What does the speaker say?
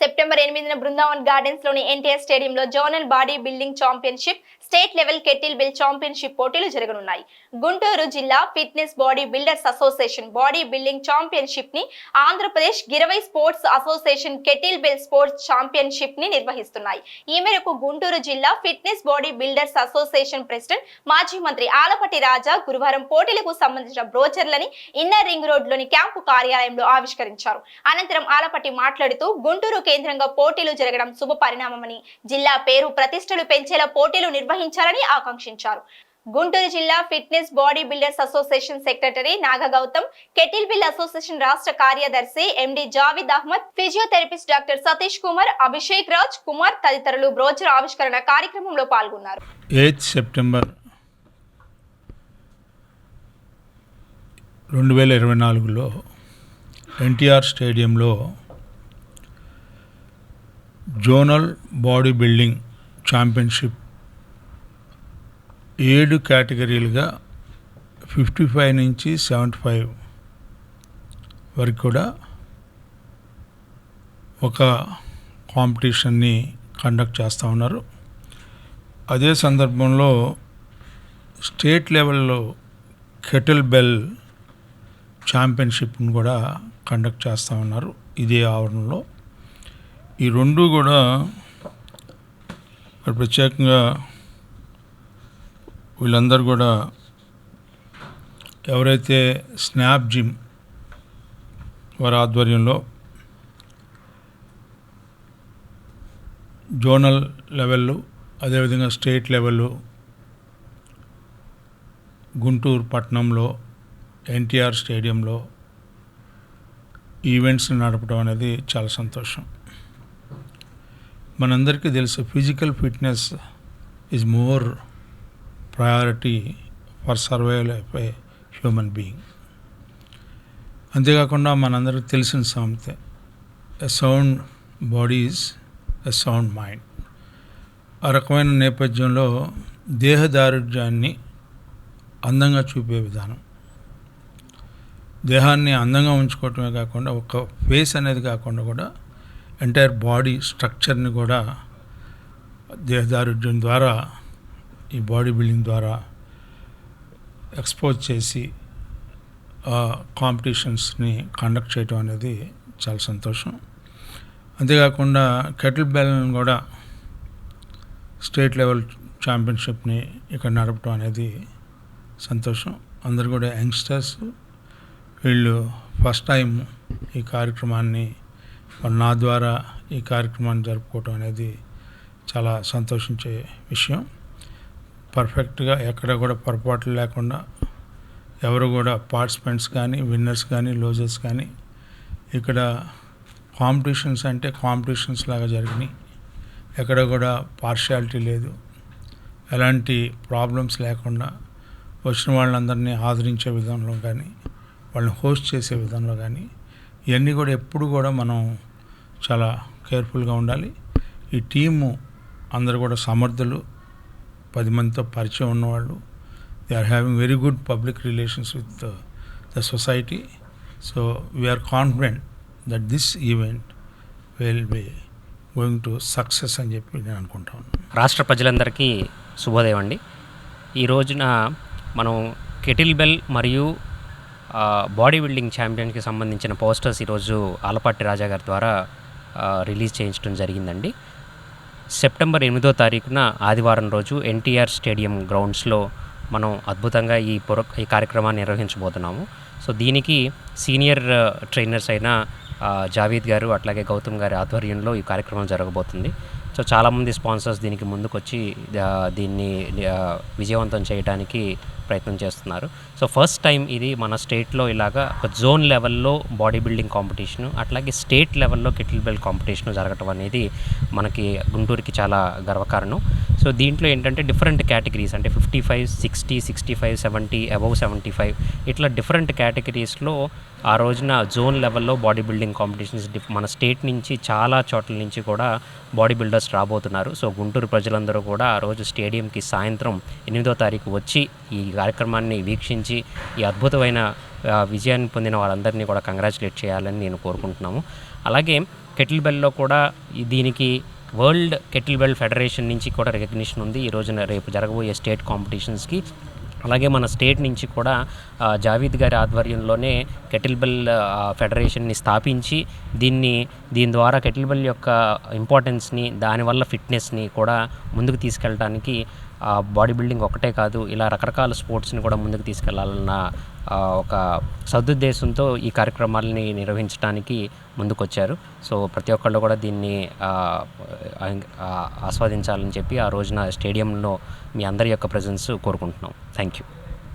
September ఎనిమిదిన బృందావన్ గార్డెన్స్లోని NTR స్టేడియంలో zonal body building championship state level kettle bell championship పోటీలు జరగనున్నాయి. గుంటూరు జిల్లా fitness body builders association body building ఛాంపియన్షిప్ని Andhra Pradesh గిరవై sports association kettle bell sports ఛాంపియన్షిప్ని నిర్వహిస్తున్నాయి. ఈ మేరకు గుంటూరు జిల్లా fitness body builders association president మాజీ మంత్రి ఆలపటి రాజా గురువారం పోటీలకు సంబంధించిన బ్రోచర్లని ఇన్నర్ రింగ్ రోడ్లోని క్యాంపు కార్యాలయంలో ఆవిష్కరించారు. అనంతరం ఆలపటి మాట్లాడుతూ గుంటూరు కేంద్రంగా పోటీలు జరగడం శుభ పరిణామమని జిల్లా పేరు ప్రతిష్టలు పెంచేలా పోటీలు నిర్వహించాలని ఆకాంక్షించారు. గుంటూరు జిల్లా fitness body builders association secretary Naga Gautam kettle bell association రాష్ట్ర కార్యదర్శి MD Javid Ahmed physiotherapist doctor Satish Kumar Abhishek Raj Kumar తదితరులు బ్రోచర్ ఆవిష్కరణ కార్యక్రమంలో పాల్గొన్నారు. ఎయిత్ సెప్టెంబర్ రెండు వేల ఇరవై నాలుగులో ఎన్టీఆర్ స్టేడియంలో జోనల్ బాడీ బిల్డింగ్ ఛాంపియన్షిప్. ఏడు కేటగిరీలుగా ఫిఫ్టీ ఫైవ్ నుంచి సెవెంటీ ఫైవ్ వరకు కూడా ఒక కాంపిటీషన్ని కండక్ట్ చేస్తూ ఉన్నారు. అదే సందర్భంలో స్టేట్ లెవెల్లో కెటిల్ బెల్ ఛాంపియన్షిప్ని కూడా కండక్ట్ చేస్తూ ఉన్నారు. ఇదే ఆవరణలో. ఈ రెండు కూడా ప్రత్యేకంగా వీళ్ళందరూ కూడా ఎవరైతే స్నాప్ జిమ్ వారి ఆధ్వర్యంలో జోనల్ లెవెల్లో అదేవిధంగా స్టేట్ లెవెల్లో గుంటూరు పట్టణంలో ఎన్టీఆర్ స్టేడియంలో ఈవెంట్స్ నడపడం అనేది చాలా సంతోషం. మనందరికీ తెలుసు physical fitness is more priority for survival of a human being అంతేకాకుండా మనందరికీ తెలిసిన సామెత a sound body is a sound mind ఆ రకమైన నేపథ్యంలో దేహదారుఢ్యాన్ని అందంగా చూపే విధానం. దేహాన్ని అందంగా ఉంచుకోవటమే కాకుండా ఒక ఫేస్ అనేది కాకుండా కూడా ఎంటైర్ బాడీ స్ట్రక్చర్ని కూడా దేహదారుఢ్యం ద్వారా ఈ బాడీ బిల్డింగ్ ద్వారా ఎక్స్పోజ్ చేసి కాంపిటీషన్స్ని కండక్ట్ చేయటం అనేది చాలా సంతోషం. అంతేకాకుండా కెటిల్ బెల్ని కూడా స్టేట్ లెవెల్ ఛాంపియన్షిప్ని ఇక్కడ నడపడం అనేది సంతోషం. అందరు కూడా యంగ్స్టర్స్ వీళ్ళు ఫస్ట్ టైం ఈ కార్యక్రమాన్ని నా ద్వారా ఈ కార్యక్రమాన్ని జరుపుకోవటం అనేది చాలా సంతోషించే విషయం. పర్ఫెక్ట్గా ఎక్కడ కూడా పొరపాట్లు లేకుండా ఎవరు కూడా పార్టిసిపెంట్స్ కానీ విన్నర్స్ కానీ లూజర్స్ కానీ ఇక్కడ కాంపిటీషన్స్ అంటే కాంపిటీషన్స్ లాగా జరిగినాయి. ఎక్కడ కూడా పార్షియాలిటీ లేదు. ఎలాంటి ప్రాబ్లమ్స్ లేకుండా వచ్చిన వాళ్ళందరినీ ఆదరించే విధానంలో కానీ వాళ్ళని హోస్ట్ చేసే విధంలో కానీ ఇవన్నీ కూడా ఎప్పుడు కూడా మనం చాలా కేర్ఫుల్గా ఉండాలి. ఈ టీము అందరు కూడా సమర్థులు పది మందితో పరిచయం ఉన్నవాళ్ళు. They are having very good public relations with the society so we are confident that this event will be going to success అని చెప్పి నేను అనుకుంటాను రాష్ట్ర ప్రజలందరికీ శుభోదయం అండి. ఈ రోజున మనం కెటిల్ బెల్ మరియు బాడీ బిల్డింగ్ ఛాంపియన్కి సంబంధించిన పోస్టర్స్ ఈరోజు ఆలపాటి రాజా గారి ద్వారా రిలీజ్ చేయించడం జరిగిందండి. సెప్టెంబర్ ఎనిమిదో తారీఖున ఆదివారం రోజు ఎన్టీఆర్ స్టేడియం గ్రౌండ్స్లో మనం అద్భుతంగా ఈ పుర ఈ కార్యక్రమాన్ని నిర్వహించబోతున్నాము. సో దీనికి సీనియర్ ట్రైనర్స్ అయిన జావేద్ గారు అట్లాగే గౌతమ్ గారి ఆధ్వర్యంలో ఈ కార్యక్రమం జరగబోతుంది. సో చాలామంది స్పాన్సర్స్ దీనికి ముందుకొచ్చి దీన్ని విజయవంతం చేయడానికి ప్రయత్నం చేస్తున్నారు. సో ఫస్ట్ టైం ఇది మన స్టేట్లో ఇలాగా ఒక జోన్ లెవెల్లో బాడీ బిల్డింగ్ కాంపిటీషను అట్లాగే స్టేట్ లెవెల్లో కిటిల్ బెల్ కాంపిటీషన్ జరగటం అనేది మనకి గుంటూరుకి చాలా గర్వకారణం. సో దీంట్లో ఏంటంటే డిఫరెంట్ కేటగిరీస్ అంటే fifty five sixty sixty five seventy above seventy five ఇట్లా డిఫరెంట్ కేటగిరీస్లో ఆ రోజున జోన్ లెవెల్లో బాడీ బిల్డింగ్ కాంపిటీషన్స్ మన స్టేట్ నుంచి చాలా చోట్ల నుంచి కూడా బాడీ బిల్డర్స్ రాబోతున్నారు. సో గుంటూరు ప్రజలందరూ కూడా ఆ రోజు స్టేడియంకి సాయంత్రం ఎనిమిదో తారీఖు వచ్చి ఈ కార్యక్రమాన్ని వీక్షించి ఈ అద్భుతమైన విజయాన్ని పొందిన వాళ్ళందరినీ కూడా కంగ్రాచులేట్ చేయాలని నేను కోరుకుంటున్నాము. అలాగే కెటిల్ బెల్లో కూడా దీనికి వరల్డ్ కెటిల్ బెల్ ఫెడరేషన్ నుంచి కూడా రికగ్నిషన్ ఉంది. ఈ రోజున రేపు జరగబోయే స్టేట్ కాంపిటీషన్స్కి అలాగే మన స్టేట్ నుంచి కూడా జావీద్ గారి ఆధ్వర్యంలోనే కెటిల్ బెల్ ఫెడరేషన్ని స్థాపించి దీన్ని దీని ద్వారా కెటిల్ బెల్ యొక్క ఇంపార్టెన్స్ని దానివల్ల ఫిట్నెస్ని కూడా ముందుకు తీసుకెళ్ళడానికి బాడీ బిల్డింగ్ ఒకటే కాదు ఇలా రకరకాల స్పోర్ట్స్ని కూడా ముందుకు తీసుకెళ్ళాలన్న ఒక సదుద్దేశంతో ఈ కార్యక్రమాలని నిర్వహించడానికి ముందుకొచ్చారు. సో ప్రతి ఒక్కళ్ళు కూడా దీన్ని ఆస్వాదించాలని చెప్పి ఆ రోజున స్టేడియంలో మీ అందరి యొక్క ప్రజెన్స్ కోరుకుంటున్నాం. Thank you